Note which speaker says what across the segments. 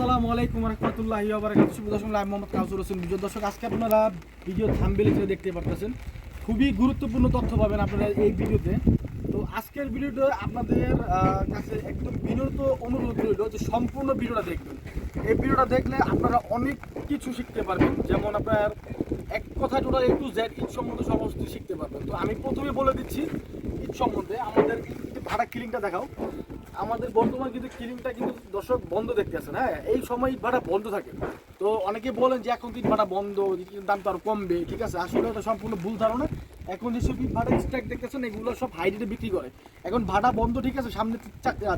Speaker 1: আসসালামু আলাইকুম রহমতুল্লাহি ওবারাকাতুহু শুভ দর্শক আমি মোহাম্মদ কাউসুর হোসেন। দর্শক, আজকে আপনারা ভিডিও থাম্বেলে থেকে দেখতে পারতেছেন। খুবই গুরুত্বপূর্ণ তথ্য পাবেন আপনারা এই ভিডিওতে। তো আজকের ভিডিওটা আপনাদের কাছে একদম বিনত অনুরোধ রইল যে সম্পূর্ণ ভিডিওটা দেখবেন। এই ভিডিওটা দেখলে আপনারা অনেক কিছু শিখতে পারবেন। যেমন আপনার এক কথা টোটাল একটু জেড ঈদ সম্বন্ধে সমস্ত শিখতে পারবেন। তো আমি প্রথমে বলে দিচ্ছি ঈদ সম্বন্ধে। আমাদের ভাড়া কিলিংটা দেখাও। আমাদের বর্তমান কিন্তু কিলিংটা কিন্তু দর্শক বন্ধ দেখতে আছেন হ্যাঁ? এই সময় ভাড়া বন্ধ থাকে। তো অনেকে বলেন যে এখন ইট ভাড়া বন্ধ দাম তো আরও কমবে, ঠিক আছে? আসলে ওটা সম্পূর্ণ ভুল ধারণা। এখন যেসব ইট ভাড়া স্ট্যাক দেখতেছেন এগুলো সব হাই রেটে বিক্রি করে। এখন ভাড়া বন্ধ, ঠিক আছে? সামনে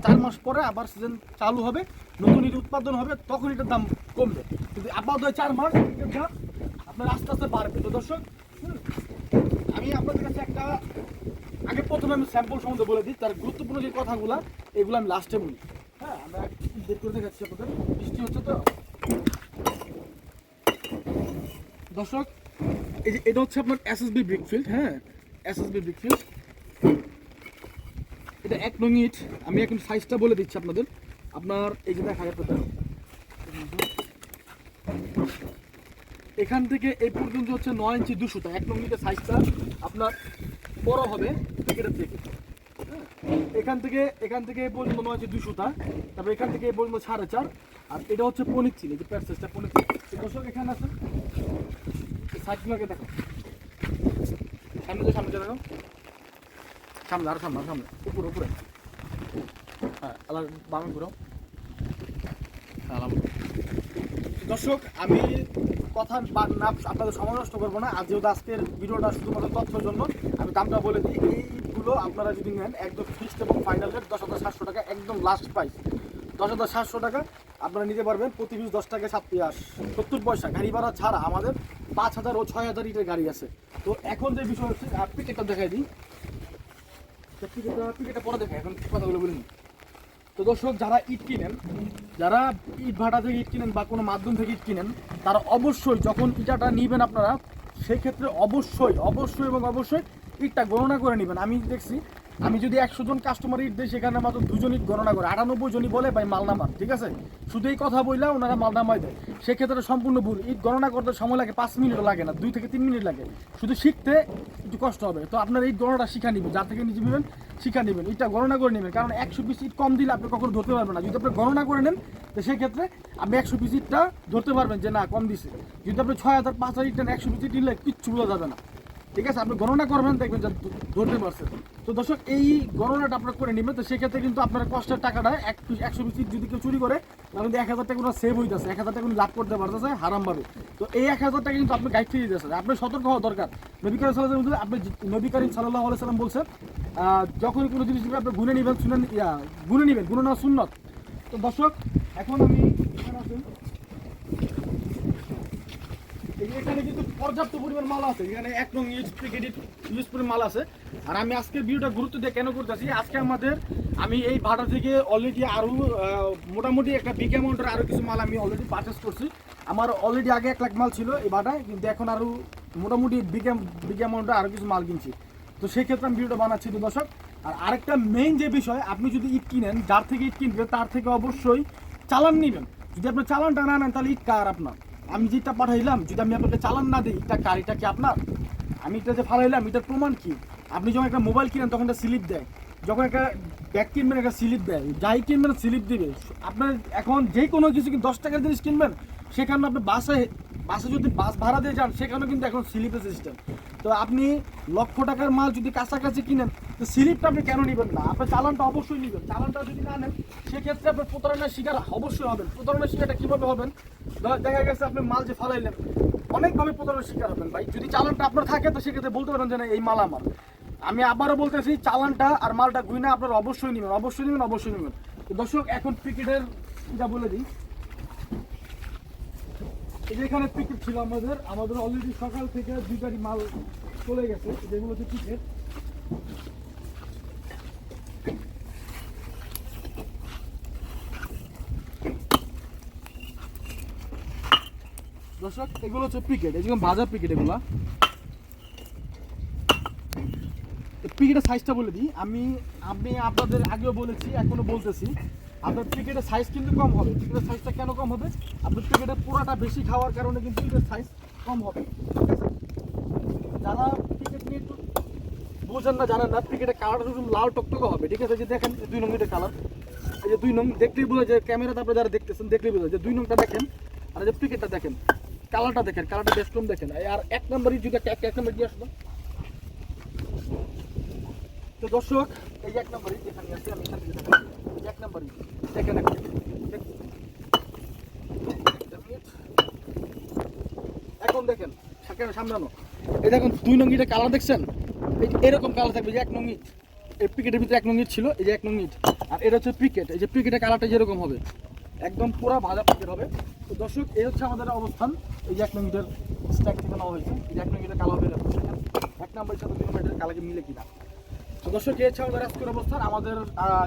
Speaker 1: চার মাস পরে আবার সিজন চালু হবে, নতুন ইট উৎপাদন হবে, তখন এটার দাম কমবে। কিন্তু আপাতত চার মাস দাম আপনার আস্তে আস্তে বাড়বে। তো দর্শক আমি আপনাদের কাছে একটা আগে প্রথমে আমি স্যাম্পল সম্বন্ধে বলে দিই, তার গুরুত্বপূর্ণ যে কথাগুলো, এগুলো আমি লাস্টে বলি। হ্যাঁ আমরা বের করে দেখাচ্ছি আপনাদের। বৃষ্টি হচ্ছে তো? দর্শক, এই যে এটা হচ্ছে আপনার এসএসবি ব্রিকফিল্ড হ্যাঁ এসএসবি ব্রিকফিল্ড এটা এক নং ইট, আমি এখন সাইজটা বলে দিচ্ছি আপনাদের। আপনার, এই যে দেখা যাচ্ছে এখান থেকে এই পর্যন্ত হচ্ছে নয় ইঞ্চি দুশোটা, এক নং ইটের সাইজটা আপনার বড় হবে প্যাকেটের থেকে। হ্যাঁ? এখান থেকে এখান থেকে এই পর্যন্ত নয় ইঞ্চি দুশোটা তারপর এখান থেকে এই পর্যন্ত সাড়ে চার। আর এটা হচ্ছে পনির চিনি যে প্যাট সাইজটা পনির চিনি দর্শক এখানে আছে। সাইজগুলোকে দেখো। সামনে যে সামনে দেখো। সামনে আরও সামনে সামনে। উপরে উপরে। হ্যাঁ আলার বামে ঘুরো হ্যাঁ, আলাম। দর্শক, আমি কথা না, আপনাদের সময় নষ্ট করব না। আজ যেহেতু আজকের ভিডিওটা শুধুমাত্র তথ্যের জন্য, আমি দামটা বলে দিই। এইগুলো আপনারা যদি নেন, একদম ফিক্সড এবং ফাইনাল রেট দশ হাজার সাতশো টাকা, একদম লাস্ট প্রাইস দশ হাজার সাতশো টাকা আপনারা নিতে পারবেন প্রতি পিস দশ টাকা সাত সত্তর পয়সা। গাড়ি ভাড়া ছাড়া আমাদের পাঁচ হাজার ও ছয় হাজার ইটের গাড়ি আছে। তো এখন যে বিষয় হচ্ছে পিকেটটা দেখাই দিই। পিকেটটা পরে দেখাই, এখন কথাগুলো বলিনি তো দর্শক, যারা ইট কিনেন, যারা ইট ভাটা থেকে ইট কিনেন বা কোনো মাধ্যম থেকে ইট কিনেন, তারা অবশ্যই যখন ইটাটা নিবেন আপনারা, সেক্ষেত্রে অবশ্যই অবশ্যই এবং অবশ্যই ইটটা গণনা করে নেবেন। আমি দেখছি আমি যদি একশো জন কাস্টমার ইট দিই সেখানে মাত্র দুজন ইট গণনা করে, আটানব্বই জনই বলে ভাই মাল নামা ঠিক আছে? শুধু এই কথা বললে ওনারা মাল নামাই দেয়। সেক্ষেত্রে সম্পূর্ণ ভুল। ইট গণনা করতে সময় লাগে পাঁচ মিনিটও লাগে না, দুই থেকে তিন মিনিট লাগে। শুধু শিখতে একটু কষ্ট হবে। তো আপনার এই গণনাটা শিখা নিবেন যার থেকে নিজে নেবেন, শিখা নেবেন। ইটটা গণনা করে নেবেন। কারণ একশো পিস ইট কম দিলে আপনি কখনো ধরতে পারবেন না। যদি আপনি গণনা করে নেন, তো সেক্ষেত্রে আপনি একশো পিস ইটটা ধরতে পারবেন যে, না, কম দিছে। যদি আপনি ছয় হাজার, পাঁচ হাজার ইট নেন, একশো পিস ইট নিলে কিচ্ছু বোঝা যাবে না। ঠিক আছে? আপনি গণনা করবেন দেখবেন যে ধরতে পারছেন। তো দর্শক এই গণনাটা আপনার করে নেবেন। তো সেক্ষেত্রে কিন্তু আপনার কষ্টের টাকাটা এক একশো পিস যদি কেউ চুরি করে তাহলে কিন্তু এক হাজার টাকা সেভ হইতেছে। এক হাজার টাকা লাভ করতে পারতেছে হারামভাবে তো এই এক হাজার টাকা কিন্তু আপনি গাইড ফিরে দিতেছে আপনি সতর্ক হওয়া দরকার। নবী করিম সাল্লাহ আপনি নবী করিম সাল্লাহ সাল্লাম বলছেন আহ, যখনই কোনো জিনিস আপনি গুনে নেবেন শুনে গুনে নেবেন গুনে নেওয়া সুন্নত। তো দর্শক এখন আমি এখানে কিন্তু পর্যাপ্ত পরিমাণ মাল আছে। এখানে এক নং ইউজ ক্রিকেট ইউজ করে মাল আছে। আর আমি আজকের ভিডিওটা গুরুত্ব দিয়ে কেন করতেছি? আজকে আমাদের, আমি এই ভাড়া থেকে অলরেডি আরও মোটামুটি একটা বিগ অ্যামাউন্টের আরও কিছু মাল আমি অলরেডি পারচেস করছি। আমার অলরেডি আগে এক লাখ মাল ছিল এই ভাড়ায় কিন্তু এখন আরও মোটামুটি বিগ বিগ অ্যামাউন্টে আরও কিছু মাল কিনছি। তো সেই ক্ষেত্রে আমি ভিডিওটা বানাচ্ছি তো দর্শক। আর আরেকটা মেইন যে বিষয়, আপনি যদি ইট কিনেন, যার থেকে ইট কিনবেন তার থেকে অবশ্যই চালান নেবেন। যদি আপনি চালানটা না নেন, তাহলে ইট কার আপনার? আমি যেটা পাঠাইলাম, যদি আমি আপনাকে চালান না দিই, এটা গাড়িটা কি আপনার? আমি এটা যে ফালাইলাম, এটার প্রমাণ কি? আপনি যখন একটা মোবাইল কিনেন, তখন একটা স্লিপ দেয়। যখন একটা ব্যাগ কিনবেন, একটা স্লিপ দেয়। যাই কিনবেন, স্লিপ দিবে। আপনার এখন যে কোনো কিছু কি দশ টাকার জিনিস কিনবেন সেখানে আপনি বাসে বাসে যদি বাস ভাড়া দিয়ে যান সেখানেও কিন্তু এখন স্লিপের সিস্টেম তো আপনি লক্ষ টাকার মাল যদি কাছাকাছি কিনেন তো স্লিপটা আপনি কেন নেবেন না? আপনার চালানটা অবশ্যই নেবেন। চালানটা যদি না নেন, সেক্ষেত্রে আপনার প্রতারণার শিকার অবশ্যই হবেন। প্রতারণার শিকারটা কীভাবে হবেন? দেখা গেছে আপনি মাল যে ফালাইলেন, অনেকভাবে প্রতারণার শিকার হবেন ভাই। যদি চালানটা আপনার থাকে, তো সেক্ষেত্রে বলতে পারেন যে না, এই মাল আমার। আমি আবারও বলতেছি, চালানটা আর মালটা গুইনা আপনারা অবশ্যই নেবেন অবশ্যই নেবেন অবশ্যই নেবেন। দর্শক, এখন ক্রিকেটের যা বলে দিই। এখানে পিকেট ছিল আমাদের আমাদের অলরেডি সকাল থেকে দুই গাড়ি মাল চলে গেছে, যেগুলো হচ্ছে দর্শক, এগুলো হচ্ছে পিকেট। এগুলো ভাজা পিকেট এগুলা। পিকেটের সাইজটা বলে দিই। আমি আমি আপনাদের আগেও বলেছি, এখনও বলতেছি। আপনার ক্রিকেটের সাইজ কিন্তু কম হবে। ক্রিকেটের সাইজটা কেন কম হবে? আপনার ক্রিকেটের পুরাটা বেশি খাওয়ার কারণে কিন্তু এটার সাইজ কম হবে। যারা ক্রিকেট নিয়ে একটু বোঝেন না, জানেন না ক্রিকেটের কালারটা শুধু লাল টকটকে হবে। ঠিক আছে? যে দেখেন দুই নং কালার এই যে দুই নং দেখলেই বোঝা যায়, ক্যামেরাতে আপনারা যারা দেখতেছেন, দেখলেই বোঝা যায়। যে দুই নংটা দেখেন, আর যে ক্রিকেটটা দেখেন। কালারটা দেখেন, কালারটা বেশ কম দেখেন। আর এক নম্বরই যদি এক নম্বর দিয়ে আসলো তো। দর্শক, এই এক নম্বরই যেখানে আছে, আমি এখান থেকে। এক নম্বরই। দেখেন এখন দেখ- এখন দেখেন সামলানো এই দেখুন, দুই নঙ্গিটা কালার দেখছেন? এই এরকম কালার থাকবে যে এক নঙ্গি। এই পিকেটের ভিতরে এক নঙ্গিট ছিল, এই যে এক নঙ্গিট আর এটা হচ্ছে পিকেট এই যে পিকেটের কালারটা যেরকম হবে, একদম পুরো ভাজা পিকেট হবে। দর্শক, এই হচ্ছে আমাদের অবস্থান। এই এক নঙ্গিটার স্ট্যাক থেকে নেওয়া হয়েছে। এই এক কালার হয়ে যাচ্ছে এক নম্বরের সাথে দুই নম্বরের কালারকে মিলে কিনা। তো দর্শক, এই হচ্ছে আমাদের আজকের অবস্থান। আমাদের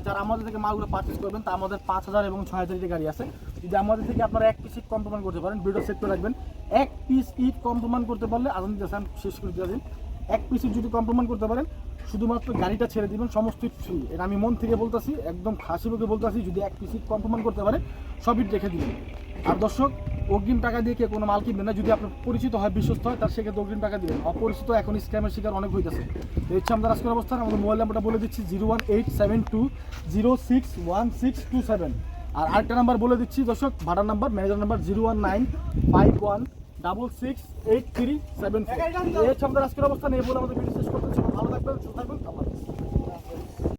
Speaker 1: যারা আমাদের থেকে মালগুলো পারচেস করবেন, তা আমাদের পাঁচ হাজার এবং ছয় হাজার গাড়ি আছে। যদি আমাদের থেকে আপনারা এক পিস ইট কম করতে পারেন ভিডিও সেট করে রাখবেন। এক পিস ইট কম প্রমাণ করতে পারলে, আজান দিতেছেন শেষ করে দিয়ে এক পিস ইট যদি কম করতে পারেন, শুধুমাত্র গাড়িটা ছেড়ে দিবেন, সমস্ত ফ্রি এটা আমি মন থেকে বলতেছি, একদম খাসি মুখে বলতেছি, যদি এক পিস ইট কম করতে পারে সব ইট রেখে দিবেন। আর দর্শক, অগ্রিম টাকা দিয়ে কে কোনো মাল কিনবেন না, যদি আপনার পরিচিত হয়, বিশ্বস্ত হয়, তার সেক্ষেত্রে অগ্রিম টাকা দিবেন। অপরিচিত এখন স্ক্যামের শিকার অনেক হইতেছে। তো এই হচ্ছে আমাদের আজকের অবস্থান। আমাদের মোবাইল নাম্বারটা বলে দিচ্ছি, zero one eight seven two zero six one six two seven. আর আরেকটা নাম্বার বলে দিচ্ছি, দর্শক, ভাড়ার number, manager number, zero one nine five one double six eight three seven four. এই হচ্ছে আমাদের আজকের অবস্থান। এই বলে আমাদের ভিডিও শেষ করতেছি। ভালো থাকবেন থাকবেন।